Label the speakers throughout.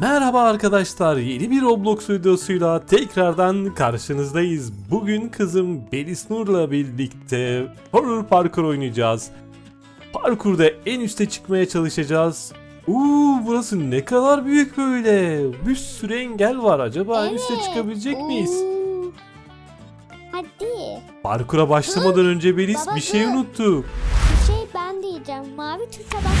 Speaker 1: Merhaba arkadaşlar, yeni bir Roblox videosuyla tekrardan karşınızdayız. Bugün kızım Belis Nur'la birlikte horror parkur oynayacağız. Parkurda en üste çıkmaya çalışacağız. Uuu burası ne kadar büyük böyle. Bir sürü engel var. Acaba en üste çıkabilecek miyiz?
Speaker 2: Hadi.
Speaker 1: Parkura başlamadan önce Belis
Speaker 2: Baba,
Speaker 1: bir şey
Speaker 2: dur.
Speaker 1: unuttuk.
Speaker 2: Bir şey ben diyeceğim. Mavi tuşa unutmayın.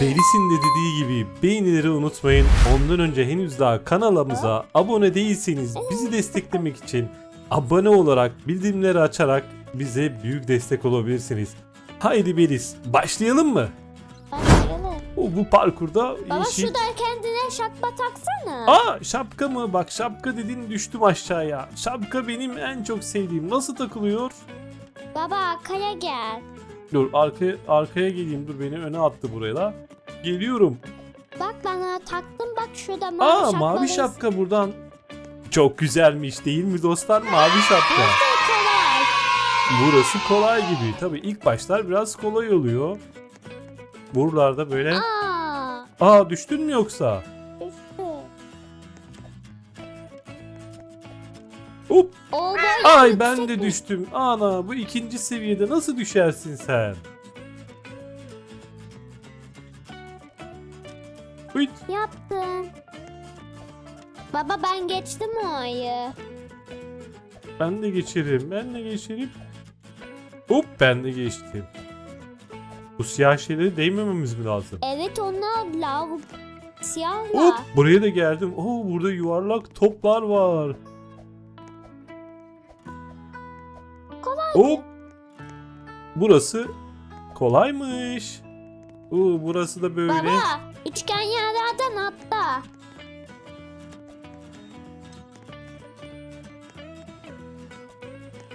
Speaker 1: Belis'in de dediği gibi beğenileri unutmayın. Ondan önce henüz daha kanalımıza abone değilseniz bizi desteklemek için abone olarak bildirimleri açarak bize büyük destek olabilirsiniz. Haydi Belis başlayalım mı?
Speaker 2: Başlayalım.
Speaker 1: O bu parkurda
Speaker 2: Baba
Speaker 1: yeşil...
Speaker 2: şurada kendine şapka taksana.
Speaker 1: Aa şapka mı? Bak şapka dedin düştüm aşağıya. Şapka benim en çok sevdiğim. Nasıl takılıyor?
Speaker 2: Baba kaya gel.
Speaker 1: Dur arkaya, arkaya geleyim. Dur beni öne attı buraya da. Geliyorum.
Speaker 2: Bak bana taktım bak şurada mavi
Speaker 1: Aa
Speaker 2: şapkalı-
Speaker 1: mavi şapka buradan. Çok güzelmiş değil mi dostlar? Mavi şapka. Burası kolay gibi. Tabii ilk başlar biraz kolay oluyor. Buralarda böyle.
Speaker 2: Aa.
Speaker 1: Aa düştün mü yoksa? Hop.
Speaker 2: O böyle
Speaker 1: Ay ben de düştüm. Ana bu ikinci seviyede nasıl düşersin sen? Hıt.
Speaker 2: Yaptın. Baba ben geçtim o ayı.
Speaker 1: Ben de geçerim. Ben de geçerim. Hop ben de geçtim. Bu siyah şeylere değmememiz mi lazım?
Speaker 2: Evet onlar lav siyahla.
Speaker 1: Hop buraya da geldim. Oo burada yuvarlak toplar var. Hop. Burası kolaymış. Oo burası da böyle.
Speaker 2: Baba üçgen yerlerden atla.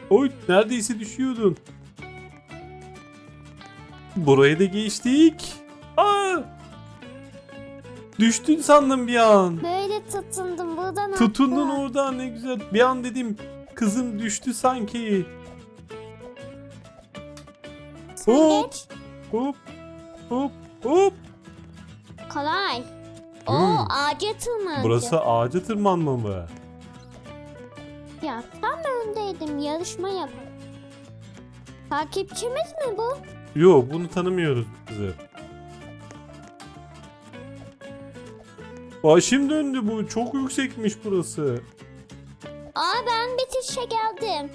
Speaker 1: Oy neredeyse düşüyordun. Buraya da geçtik. Aa! Düştün sandım bir an.
Speaker 2: Böyle tutundum buradan
Speaker 1: Tutundun
Speaker 2: atla.
Speaker 1: oradan ne güzel. Bir an dedim kızım düştü sanki. Hop. Hop hop hop.
Speaker 2: Kolay. O
Speaker 1: Hmm.
Speaker 2: ağaca tırmanacak.
Speaker 1: Burası ağaca tırmanma mı?
Speaker 2: Ya tam öndeydim yarışma yap. Takipçimiz mi bu?
Speaker 1: Yo bunu tanımıyoruz kızı. Başım döndü bu. Çok yüksekmiş burası.
Speaker 2: Aa ben bitişe geldim.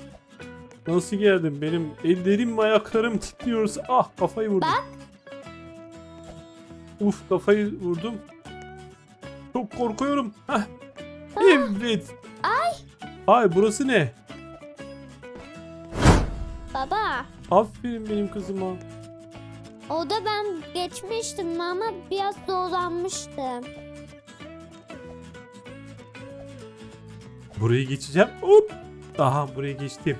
Speaker 1: Nasıl geldim? Benim ellerim ayaklarım titriyor. Ah kafayı vurdum.
Speaker 2: Bak.
Speaker 1: Uf kafayı vurdum. Çok korkuyorum. Heh. Evet.
Speaker 2: Ay.
Speaker 1: Ay burası ne?
Speaker 2: Baba
Speaker 1: Aferin benim kızıma.
Speaker 2: o da ben geçmiştim ama biraz zorlanmıştım.
Speaker 1: Burayı geçeceğim. Hop. Aha buraya geçtim.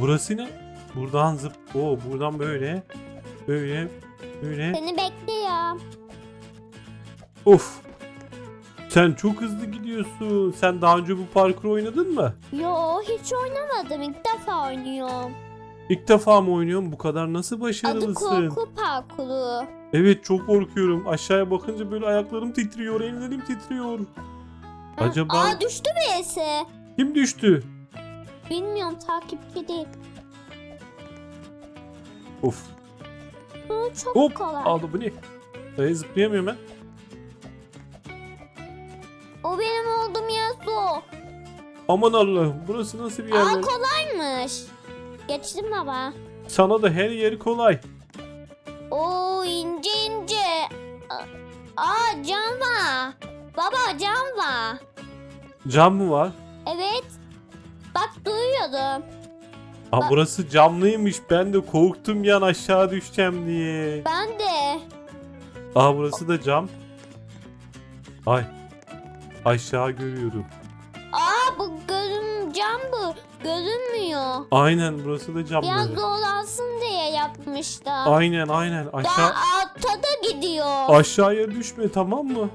Speaker 1: Burası ne? Buradan zıp. Oo buradan böyle. Böyle. Böyle.
Speaker 2: Seni bekliyorum.
Speaker 1: Of. Sen çok hızlı gidiyorsun. Sen daha önce bu parkur oynadın mı?
Speaker 2: Yo hiç oynamadım ilk defa oynuyorum.
Speaker 1: İlk defa mı oynuyorsun? Bu kadar nasıl
Speaker 2: Adı
Speaker 1: başarılısın?
Speaker 2: korku parkuru.
Speaker 1: Evet çok korkuyorum. Aşağıya bakınca böyle ayaklarım titriyor, ellerim titriyor. Acaba
Speaker 2: Aa düştü birisi.
Speaker 1: kim düştü?
Speaker 2: Bilmiyorum takipçi değil.
Speaker 1: Of.
Speaker 2: Bu çok
Speaker 1: Hop
Speaker 2: kolay.
Speaker 1: aldı bu ne? Dayı zıplayamıyorum ben.
Speaker 2: O benim olduğum yer zor.
Speaker 1: Aman Allah'ım burası nasıl bir yer?
Speaker 2: Aa
Speaker 1: böyle?
Speaker 2: kolaymış. Geçtim baba.
Speaker 1: Sana da her yeri kolay.
Speaker 2: Oo ince ince. Aa cam var. Baba cam var.
Speaker 1: Cam mı var?
Speaker 2: Evet. Bak duyuyordum.
Speaker 1: Aa
Speaker 2: Ba-
Speaker 1: burası camlıymış. Ben de korktum yan aşağı düşeceğim diye.
Speaker 2: Ben de.
Speaker 1: Aa burası da cam. Ay. Aşağı görüyorum.
Speaker 2: Aa bu gözüm cam bu. Görünmüyor.
Speaker 1: Aynen burası da
Speaker 2: Biraz
Speaker 1: camlı.
Speaker 2: zorlansın diye yapmışlar.
Speaker 1: Aynen aynen
Speaker 2: Daha
Speaker 1: aşağı
Speaker 2: altta da gidiyor.
Speaker 1: aşağıya düşme tamam mı?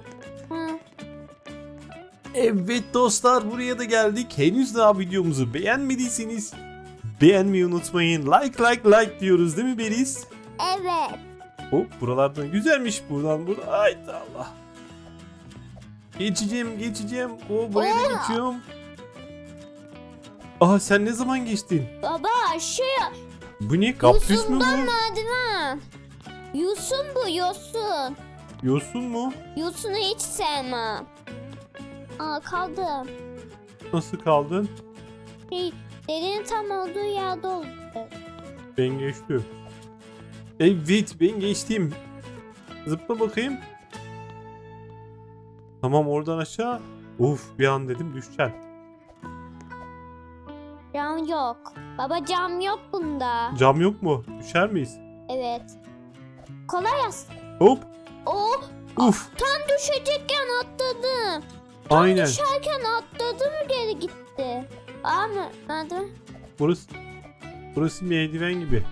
Speaker 1: Evet dostlar buraya da geldik. Henüz daha videomuzu beğenmediyseniz beğenmeyi unutmayın. Like like like diyoruz değil mi Beris?
Speaker 2: Evet.
Speaker 1: Hop buralardan güzelmiş buradan burada. Haydi Allah. Geçeceğim geçeceğim. O buraya da geçiyorum. Aha sen ne zaman geçtin?
Speaker 2: Baba aşağıya.
Speaker 1: Bu ne? Kapris mi bu?
Speaker 2: merdiven. Yosun bu yosun.
Speaker 1: Yosun mu?
Speaker 2: Yosunu hiç sevmem. Aa kaldım.
Speaker 1: Nasıl kaldın?
Speaker 2: Şey, derinin tam olduğu yerde oldu.
Speaker 1: Ben geçtim. Evet ben geçtim. Zıpla bakayım. Tamam oradan aşağı. Uf bir an dedim düşeceksin.
Speaker 2: Cam yok. Baba cam yok bunda.
Speaker 1: Cam yok mu? Düşer miyiz?
Speaker 2: Evet. Kolay as.
Speaker 1: Hop.
Speaker 2: Oo,
Speaker 1: Uf.
Speaker 2: tam düşecekken atladım.
Speaker 1: Aynen.
Speaker 2: Düşerken atladım geri gitti. Aa mı? Merdiven.
Speaker 1: Burası Burası merdiven gibi.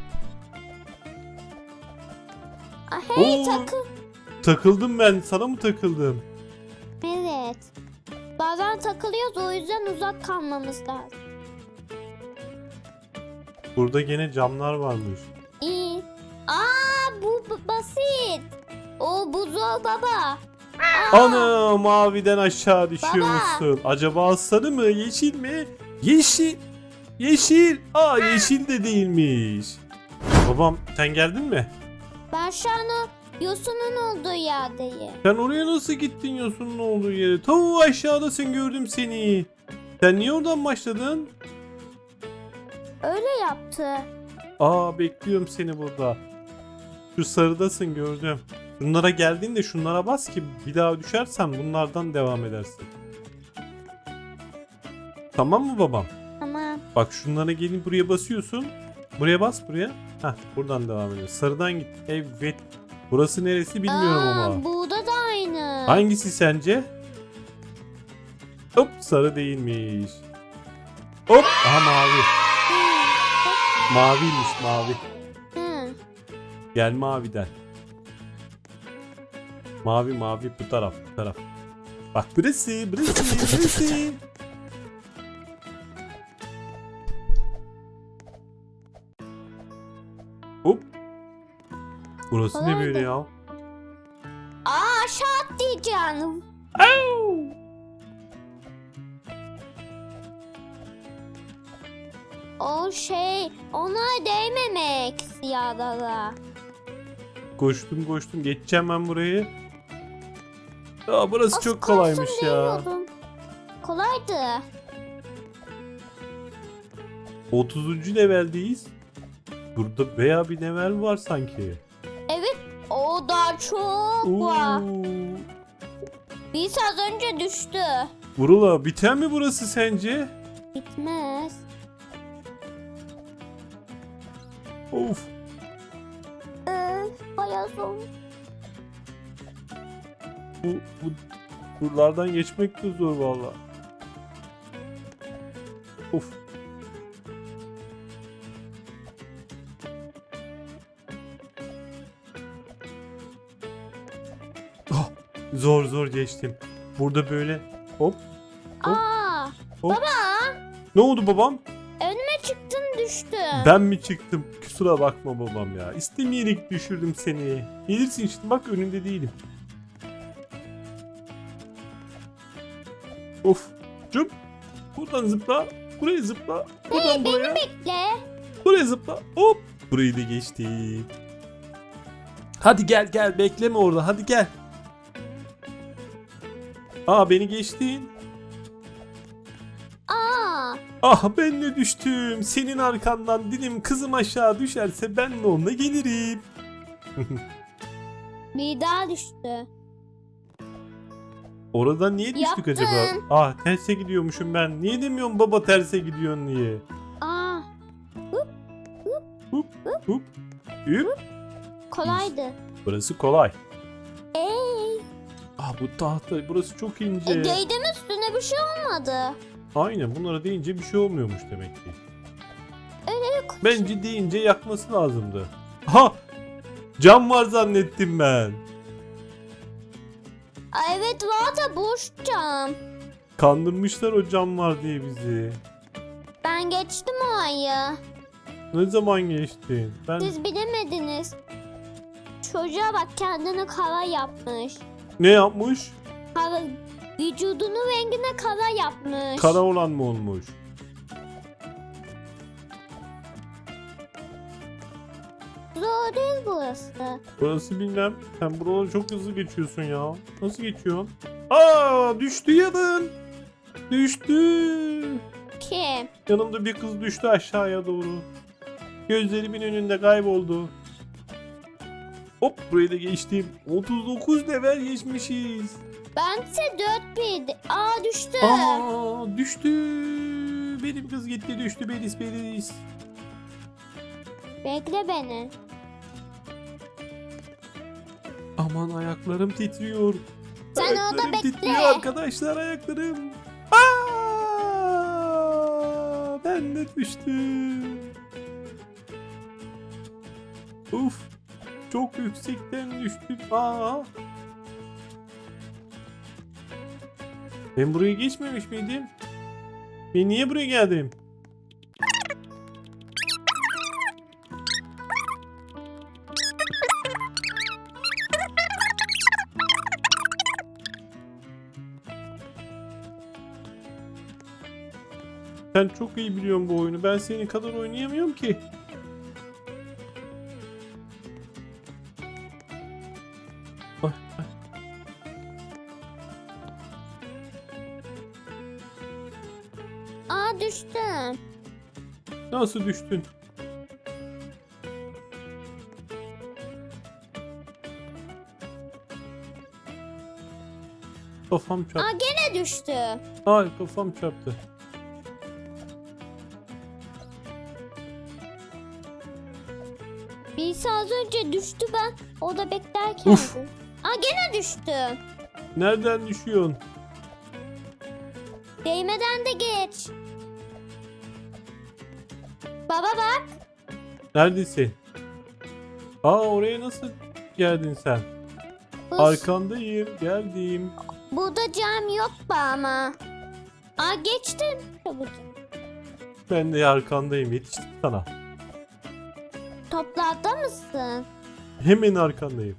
Speaker 2: Aa, hey
Speaker 1: Oo.
Speaker 2: takı.
Speaker 1: Takıldım ben. Sana mı takıldım?
Speaker 2: Evet. Bazen takılıyoruz o yüzden uzak kalmamız lazım.
Speaker 1: Burada gene camlar varmış.
Speaker 2: İyi. Aa bu b- basit. O bu zor baba.
Speaker 1: Ana maviden aşağı düşüyormuşsun. Acaba sarı mı yeşil mi? Yeşil. Yeşil. Aa yeşil de değilmiş. Babam sen geldin mi?
Speaker 2: Ben şu an o yosunun olduğu yerdeyim.
Speaker 1: Sen oraya nasıl gittin yosunun olduğu yere? Tavuğu aşağıdasın gördüm seni. Sen niye oradan başladın?
Speaker 2: Öyle yaptı.
Speaker 1: Aa bekliyorum seni burada. Şu sarıdasın gördüm. Bunlara geldiğinde şunlara bas ki bir daha düşersen bunlardan devam edersin. Tamam mı babam?
Speaker 2: Tamam.
Speaker 1: Bak şunlara gelin buraya basıyorsun. Buraya bas buraya. Heh buradan devam ediyor. Sarıdan git. Evet. Burası neresi bilmiyorum
Speaker 2: Aa,
Speaker 1: ama.
Speaker 2: Burada da aynı.
Speaker 1: Hangisi sence? Hop sarı değilmiş. Hop aha mavi. Maviymiş mavi.
Speaker 2: Hı.
Speaker 1: Gel maviden. Mavi mavi bu taraf bu taraf. Bak burası burası burası. Hop. Burası ne böyle ya?
Speaker 2: Aa aşağı atlayacaksın. O şey ona değmemek siyahlara.
Speaker 1: Koştum koştum geçeceğim ben burayı. Aa burası
Speaker 2: Az
Speaker 1: çok
Speaker 2: kalsın
Speaker 1: kolaymış ya.
Speaker 2: Kolaydı.
Speaker 1: 30. leveldeyiz. Burada veya bir level var sanki.
Speaker 2: Evet o da çok var.
Speaker 1: Oo.
Speaker 2: Biz az önce düştü.
Speaker 1: Vurula biten mi burası sence?
Speaker 2: Bitmez.
Speaker 1: Of.
Speaker 2: Öf bayağı zor.
Speaker 1: Bu, bu buralardan geçmek de zor valla. Of. Ah, zor zor geçtim. Burada böyle hop
Speaker 2: Aa
Speaker 1: Ne oldu babam?
Speaker 2: önüme çıktın düştün.
Speaker 1: Ben mi çıktım? Kusura bakma babam ya. İstemeyerek düşürdüm seni. Gelirsin işte bak önünde değilim. Of. Cüp. Buradan zıpla. Buraya zıpla. Buradan buraya.
Speaker 2: Bekle.
Speaker 1: Buraya zıpla. Hop. Burayı da geçtim. Hadi gel gel bekleme orada hadi gel. Aa beni geçtin.
Speaker 2: Aa
Speaker 1: Ah ben de düştüm. Senin arkandan dilim kızım aşağı düşerse ben de onunla gelirim.
Speaker 2: bir daha düştü.
Speaker 1: Oradan niye düştük
Speaker 2: Yaptın.
Speaker 1: acaba? Ah terse gidiyormuşum ben. Niye demiyorum baba terse gidiyorsun diye.
Speaker 2: Aa
Speaker 1: Hop. Hüp.
Speaker 2: kolaydı.
Speaker 1: Burası kolay.
Speaker 2: Ey.
Speaker 1: Ah bu tahta burası çok ince.
Speaker 2: E, değdim üstüne bir şey olmadı.
Speaker 1: Aynen bunlara deyince bir şey olmuyormuş demek ki.
Speaker 2: Öyle
Speaker 1: Bence deyince yakması lazımdı. Ha! Cam var zannettim ben.
Speaker 2: Evet var da boş cam.
Speaker 1: Kandırmışlar o cam var diye bizi.
Speaker 2: Ben geçtim o ayı.
Speaker 1: Ne zaman geçtin? Ben
Speaker 2: Siz bilemediniz. Çocuğa bak kendini kara yapmış.
Speaker 1: ne yapmış?
Speaker 2: Kara, vücudunun rengine kara yapmış.
Speaker 1: Kara olan mı olmuş?
Speaker 2: Zor değil burası.
Speaker 1: Burası bilmem. Sen buraları çok hızlı geçiyorsun ya. Nasıl geçiyorsun? Aa düştü yanın. Düştü.
Speaker 2: Kim?
Speaker 1: Yanımda bir kız düştü aşağıya doğru. Gözlerimin önünde kayboldu. Hop burayı da geçtim. 39 level geçmişiz.
Speaker 2: Bense 4 birdi. Aa düştü.
Speaker 1: Aa düştü. Benim kız gitti düştü Belis Belis.
Speaker 2: Bekle beni.
Speaker 1: Aman ayaklarım titriyor.
Speaker 2: Sen orada
Speaker 1: Ayaklarım
Speaker 2: bekle.
Speaker 1: titriyor arkadaşlar ayaklarım. Aa, ben de düştüm. Uf. Çok yüksekten düştüm. Aa. Ben buraya geçmemiş miydim? Ben niye buraya geldim? Sen çok iyi biliyorsun bu oyunu. Ben senin kadar oynayamıyorum ki. Ay, ay.
Speaker 2: Aa düştüm.
Speaker 1: Nasıl düştün? Kafam çarptı.
Speaker 2: Aa gene düştü.
Speaker 1: Ay kafam çarptı.
Speaker 2: Birisi az önce düştü ben orada beklerken.
Speaker 1: Uf.
Speaker 2: Aa gene düştü.
Speaker 1: Nereden düşüyorsun?
Speaker 2: Değmeden de geç. Baba bak.
Speaker 1: Neredesin? Aa oraya nasıl geldin sen?
Speaker 2: Bu,
Speaker 1: Arkandayım. Geldim.
Speaker 2: burada cam yok mu ama? Aa geçtim.
Speaker 1: Ben de arkandayım. Yetiştim sana.
Speaker 2: Toplarda mısın?
Speaker 1: Hemen arkandayım.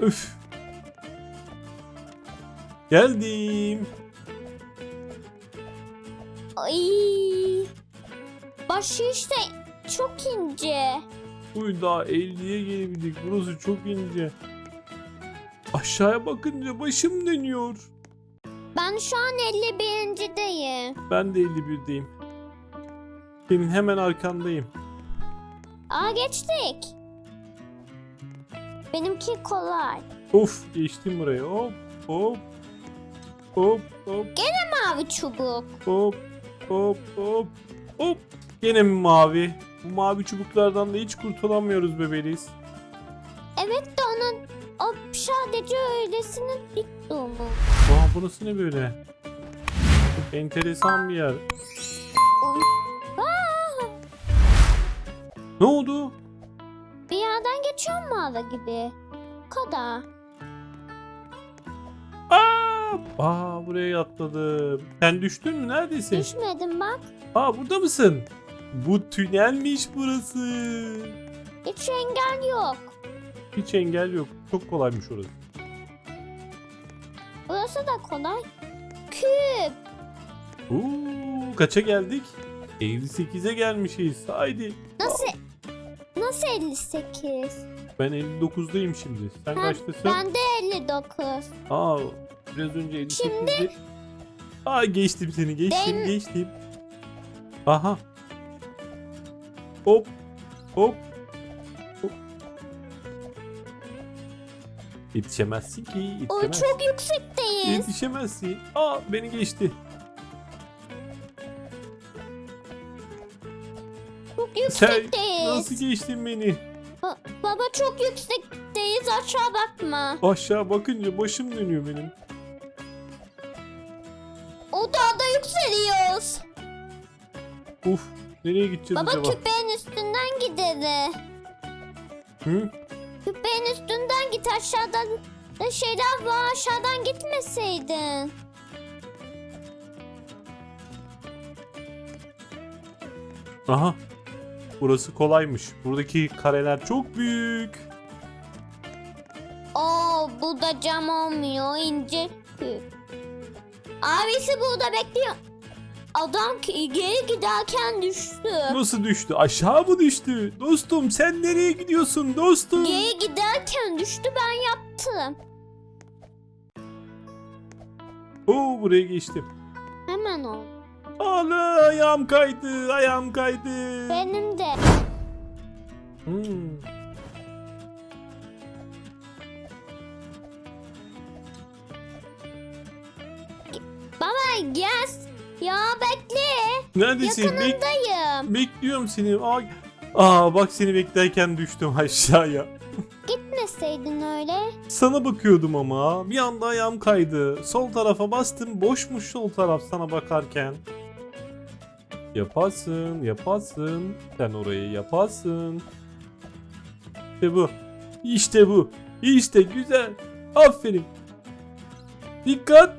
Speaker 1: Üf. Geldim.
Speaker 2: Ay. Başı işte çok ince.
Speaker 1: Uy daha 50'ye gelebildik. Burası çok ince. Aşağıya bakınca başım dönüyor.
Speaker 2: Ben şu an 51.deyim.
Speaker 1: Ben de 51'deyim. Senin hemen arkandayım.
Speaker 2: Aa geçtik. Benimki kolay.
Speaker 1: Of geçtim buraya. Hop hop. Hop hop
Speaker 2: Mavi çubuk.
Speaker 1: hop hop hop hop. Gene mi mavi? Bu mavi çubuklardan da hiç kurtulamıyoruz bebeliz.
Speaker 2: Evet de o sadece öylesinin dik durumu.
Speaker 1: Aa burası ne böyle? Çok enteresan bir yer.
Speaker 2: Aa,
Speaker 1: Ne oldu?
Speaker 2: bir yerden geçiyor mu hava gibi? Bu kadar.
Speaker 1: Aa, aa buraya atladım. Sen düştün mü? Neredesin?
Speaker 2: Düşmedim bak.
Speaker 1: Aa burada mısın? Bu tünelmiş burası.
Speaker 2: Hiç engel yok.
Speaker 1: Hiç engel yok. Çok kolaymış orası.
Speaker 2: Burası da kolay. Küp.
Speaker 1: Oo, kaça geldik? 58'e gelmişiz. Haydi.
Speaker 2: Nasıl? Nasıl 58?
Speaker 1: Ben 59'dayım şimdi. Sen
Speaker 2: Ha,
Speaker 1: kaçtasın?
Speaker 2: Ben de 59.
Speaker 1: Aa, biraz önce 58'di.
Speaker 2: Şimdi-
Speaker 1: Aa geçtim seni. Geçtim,
Speaker 2: Ben-
Speaker 1: geçtim. Aha. Hop. Hop. Yetişemezsin ki.
Speaker 2: O
Speaker 1: Yetişemezsin.
Speaker 2: çok yüksekteyiz.
Speaker 1: Yetişemezsin. Aa beni geçti.
Speaker 2: Çok yüksekteyiz.
Speaker 1: nasıl geçtin beni?
Speaker 2: Ba- baba çok yüksekteyiz aşağı bakma.
Speaker 1: Aşağı bakınca başım dönüyor benim.
Speaker 2: O dağda yükseliyoruz.
Speaker 1: Uf. Nereye gideceğiz
Speaker 2: Baba
Speaker 1: acaba?
Speaker 2: küpeğin üstünden gidelim.
Speaker 1: Hı?
Speaker 2: Küpeğin üstünden git aşağıdan da şeyler var aşağıdan gitmeseydin.
Speaker 1: Aha. Burası kolaymış. Buradaki kareler çok büyük.
Speaker 2: Oo bu da cam olmuyor ince. Abisi burada bekliyor. Adam ki geri giderken düştü.
Speaker 1: Nasıl düştü? Aşağı mı düştü? Dostum sen nereye gidiyorsun dostum?
Speaker 2: Geri giderken düştü ben yaptım.
Speaker 1: Oo buraya geçtim.
Speaker 2: Hemen o.
Speaker 1: Allah ayağım kaydı. Ayağım kaydı.
Speaker 2: Benim de.
Speaker 1: Hmm.
Speaker 2: Baba gel. Ya bekle.
Speaker 1: Neredesin? Bek-
Speaker 2: Yakınındayım.
Speaker 1: bekliyorum seni. Aa, aa bak seni beklerken düştüm aşağıya.
Speaker 2: Gitmeseydin öyle.
Speaker 1: Sana bakıyordum ama bir anda ayağım kaydı. Sol tarafa bastım boşmuş sol taraf sana bakarken. Yaparsın, yaparsın. Sen orayı yaparsın. İşte bu. İşte bu. İşte güzel. Aferin. Dikkat.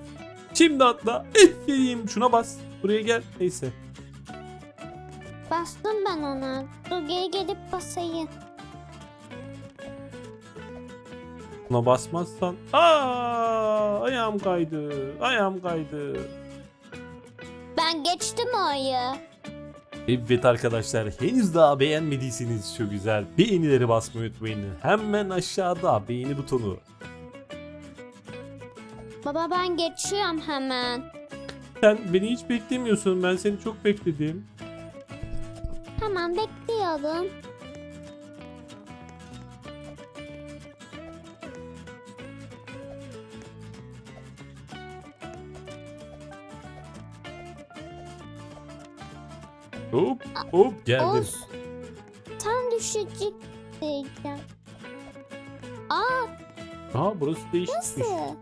Speaker 1: Şimdi atla. Aferin. Şuna bas. Buraya gel. Neyse.
Speaker 2: Bastım ben ona. Dur geri gelip basayım.
Speaker 1: Buna basmazsan. Aa, ayağım kaydı. Ayağım kaydı.
Speaker 2: Ben geçtim orayı.
Speaker 1: Evet arkadaşlar henüz daha beğenmediyseniz şu güzel beğenileri basmayı unutmayın. Hemen aşağıda beğeni butonu.
Speaker 2: Baba ben geçiyorum hemen.
Speaker 1: Sen beni hiç beklemiyorsun ben seni çok bekledim.
Speaker 2: Hemen bekliyorum.
Speaker 1: Hop hop geldim.
Speaker 2: Tam düşecek diyeceğim. Aa
Speaker 1: Aha burası değişikmiş.
Speaker 2: nasıl?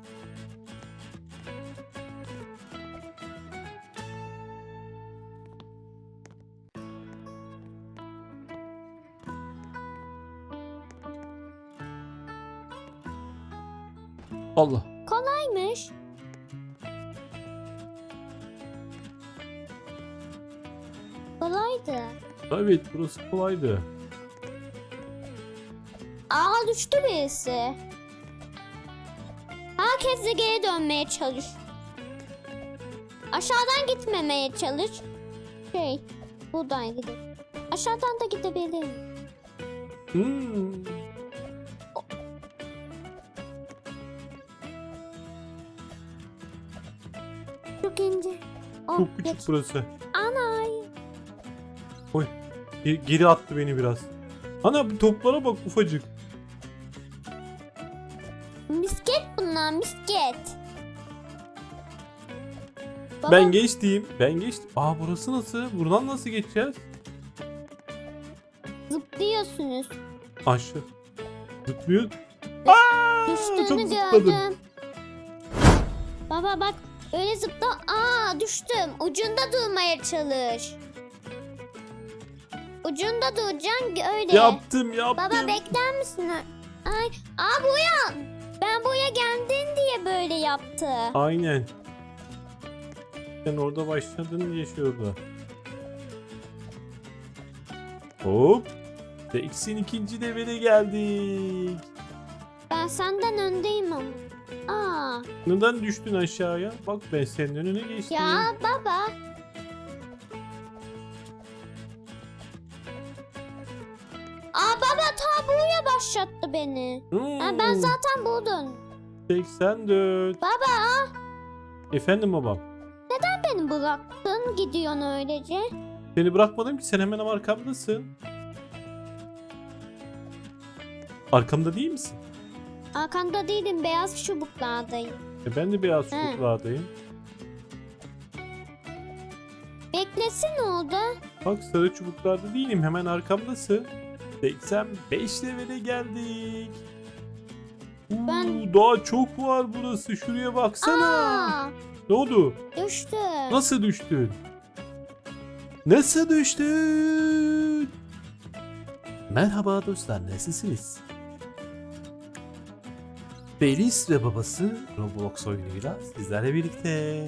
Speaker 1: Allah.
Speaker 2: Kolaymış. Kolaydı.
Speaker 1: Evet burası kolaydı.
Speaker 2: Aa düştü birisi. Herkes de geri dönmeye çalış. Aşağıdan gitmemeye çalış. Şey, buradan gidelim. Aşağıdan da gidebilirim.
Speaker 1: Hmm.
Speaker 2: Çok ince. Oh,
Speaker 1: Çok küçük
Speaker 2: geç.
Speaker 1: burası.
Speaker 2: Anay.
Speaker 1: Oy. Ge- Geri attı beni biraz. Ana bu toplara bak ufacık.
Speaker 2: Misket bunlar misket. Baba,
Speaker 1: Ben geçtim. Ben geçtim. Aa burası nasıl? Buradan nasıl geçeceğiz?
Speaker 2: zıplıyorsunuz.
Speaker 1: Aşağı. Zıplıyor. Aa,
Speaker 2: Düştüğünü
Speaker 1: çok zıpladım.
Speaker 2: gördüm. Baba bak öyle zıpla. Aa düştüm. Ucunda durmaya çalış. Ucunda duracaksın öyle.
Speaker 1: Yaptım yaptım.
Speaker 2: Baba bekler misin? Ay, aa Boyan. Ben buraya geldin diye böyle yaptı.
Speaker 1: Aynen. Sen orada başladın diye şey oldu. Hop. X'in ikinci devre geldik.
Speaker 2: Ben senden öndeyim ama. Aa,
Speaker 1: Neden düştün aşağıya? Bak ben senin önüne geçtim.
Speaker 2: ya baba. Aa baba ta buraya başlattı beni.
Speaker 1: Hmm,
Speaker 2: Ha, ben zaten buldum.
Speaker 1: 84.
Speaker 2: Baba
Speaker 1: Efendim babam.
Speaker 2: beni bıraktın gidiyorsun öylece.
Speaker 1: Seni bırakmadım ki sen hemen arkamdasın. Arkamda değil misin?
Speaker 2: Arkanda değilim beyaz çubuklardayım.
Speaker 1: E ben de beyaz
Speaker 2: He.
Speaker 1: çubuklardayım.
Speaker 2: Beklesin orada.
Speaker 1: Bak sarı çubuklarda değilim hemen arkamdasın. 85 levele geldik. Uuu,
Speaker 2: Ben-
Speaker 1: Daha çok var burası şuraya baksana.
Speaker 2: Aa,
Speaker 1: Ne oldu?
Speaker 2: düştü.
Speaker 1: Nasıl düştün? Nasıl düştün? Merhaba dostlar nasılsınız? Belis ve babası Roblox oyunuyla sizlerle birlikte.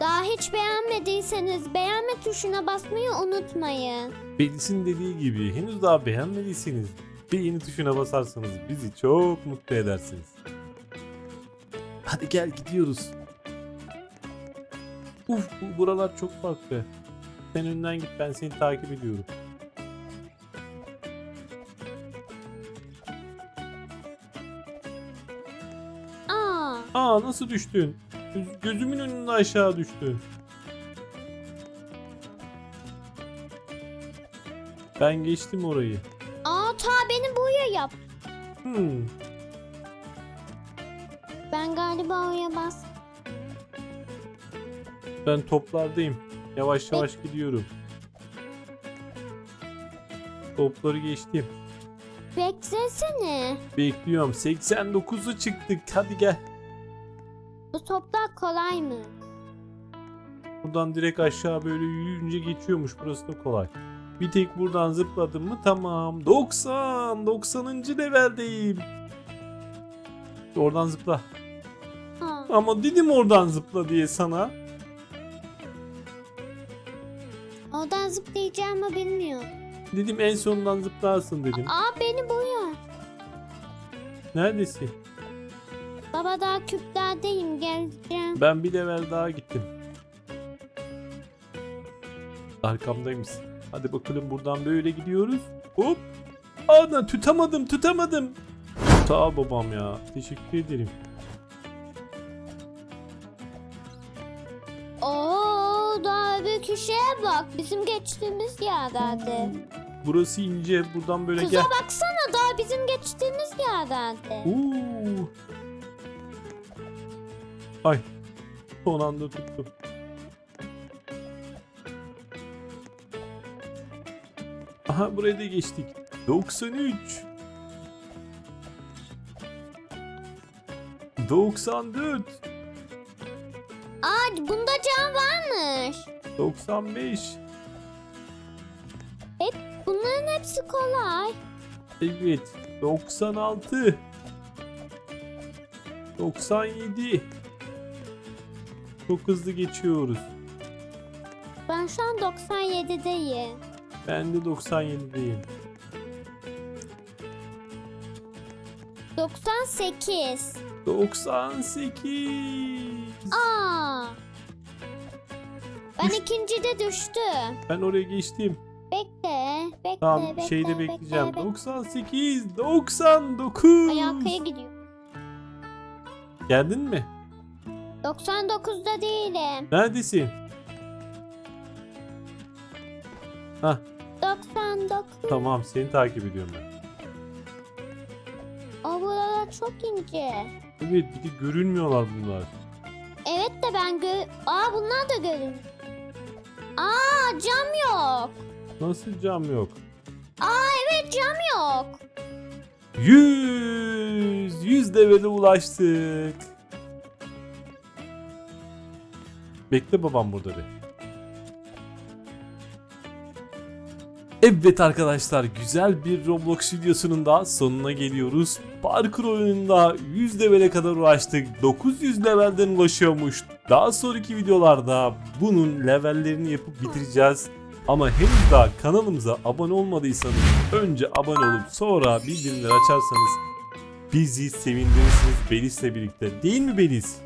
Speaker 2: Daha hiç beğenmediyseniz beğenme tuşuna basmayı unutmayın.
Speaker 1: Belis'in dediği gibi henüz daha beğenmediyseniz beğeni tuşuna basarsanız bizi çok mutlu edersiniz. Hadi gel gidiyoruz. Uf bu buralar çok farklı. Sen önden git ben seni takip ediyorum.
Speaker 2: Aa,
Speaker 1: nasıl düştün? Göz- gözümün önünde aşağı düştün. Ben geçtim orayı.
Speaker 2: aa ta beni buraya yap.
Speaker 1: Hmm.
Speaker 2: Ben galiba oraya bas.
Speaker 1: Ben toplardayım. Yavaş yavaş gidiyorum. Topları geçtim.
Speaker 2: Beklesene.
Speaker 1: Bekliyorum. 89'u çıktık. Hadi gel.
Speaker 2: Bu kolay mı?
Speaker 1: Buradan direkt aşağı böyle yürüyünce geçiyormuş. Burası da kolay. Bir tek buradan zıpladım mı tamam. 90. 90. leveldeyim. Oradan zıpla.
Speaker 2: Ha.
Speaker 1: Ama dedim oradan zıpla diye sana.
Speaker 2: Oradan zıplayacağımı bilmiyorum.
Speaker 1: Dedim en sonundan zıplarsın dedim.
Speaker 2: Aa beni buraya.
Speaker 1: Neredesin?
Speaker 2: Baba daha küplerdeyim geleceğim.
Speaker 1: Ben bir level daha gittim. Arkamdaymışsın. Hadi bakalım buradan böyle gidiyoruz. Hop. Ana tutamadım tutamadım. Sağ babam ya. Teşekkür ederim.
Speaker 2: Oo daha öbür köşeye bak. Bizim geçtiğimiz yerlerde.
Speaker 1: Burası ince. Buradan böyle
Speaker 2: Kıza
Speaker 1: gel.
Speaker 2: baksana daha bizim geçtiğimiz yerlerde.
Speaker 1: Oo. Ay. Son anda tuttum. Aha buraya da geçtik. 93. 94.
Speaker 2: Aa bunda can varmış.
Speaker 1: 95.
Speaker 2: Bunların hepsi kolay.
Speaker 1: Evet. 96. 97. Çok hızlı geçiyoruz.
Speaker 2: Ben şu an 97'deyim.
Speaker 1: Ben de 97'deyim.
Speaker 2: 98.
Speaker 1: 98.
Speaker 2: Aa. Ben ikincide düştüm.
Speaker 1: Ben oraya geçtim.
Speaker 2: Bekle, bekle,
Speaker 1: Tamam
Speaker 2: bekle.
Speaker 1: şeyde
Speaker 2: bekle,
Speaker 1: bekleyeceğim.
Speaker 2: bekle.
Speaker 1: 98, 99.
Speaker 2: Ay arkaya gidiyor.
Speaker 1: Geldin mi?
Speaker 2: 99'da değilim.
Speaker 1: Neredesin? Hah
Speaker 2: 99.
Speaker 1: tamam seni takip ediyorum ben.
Speaker 2: O buralar çok ince.
Speaker 1: Evet bir de görünmüyorlar bunlar.
Speaker 2: Evet de ben gö... Aa bunlar da görün. Aa cam yok.
Speaker 1: Nasıl cam yok?
Speaker 2: Evet cam yok.
Speaker 1: 100 100 levele ulaştık. Bekle babam burada bir. Evet arkadaşlar güzel bir Roblox videosunun da sonuna geliyoruz. Parkur oyununda 100 levele kadar ulaştık. 900 levelden ulaşıyormuş. Daha sonraki videolarda bunun levellerini yapıp bitireceğiz. Ama henüz daha kanalımıza abone olmadıysanız önce abone olup sonra bildirimleri açarsanız bizi sevindirirsiniz Belis'le birlikte. Değil mi Belis?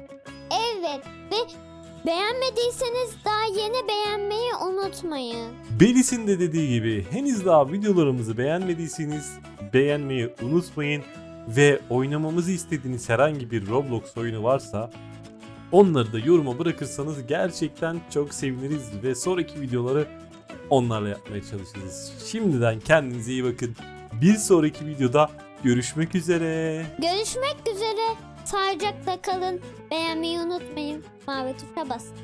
Speaker 2: Beğenmediyseniz daha yeni beğenmeyi unutmayın.
Speaker 1: Belis'in de dediği gibi henüz daha videolarımızı beğenmediyseniz beğenmeyi unutmayın ve oynamamızı istediğiniz herhangi bir Roblox oyunu varsa onları da yoruma bırakırsanız gerçekten çok seviniriz ve sonraki videoları onlarla yapmaya çalışırız. Şimdiden kendinize iyi bakın. Bir sonraki videoda görüşmek üzere.
Speaker 2: Görüşmek üzere. Sağlıcakla kalın. Beğenmeyi unutmayın. Mavi tuşa basın.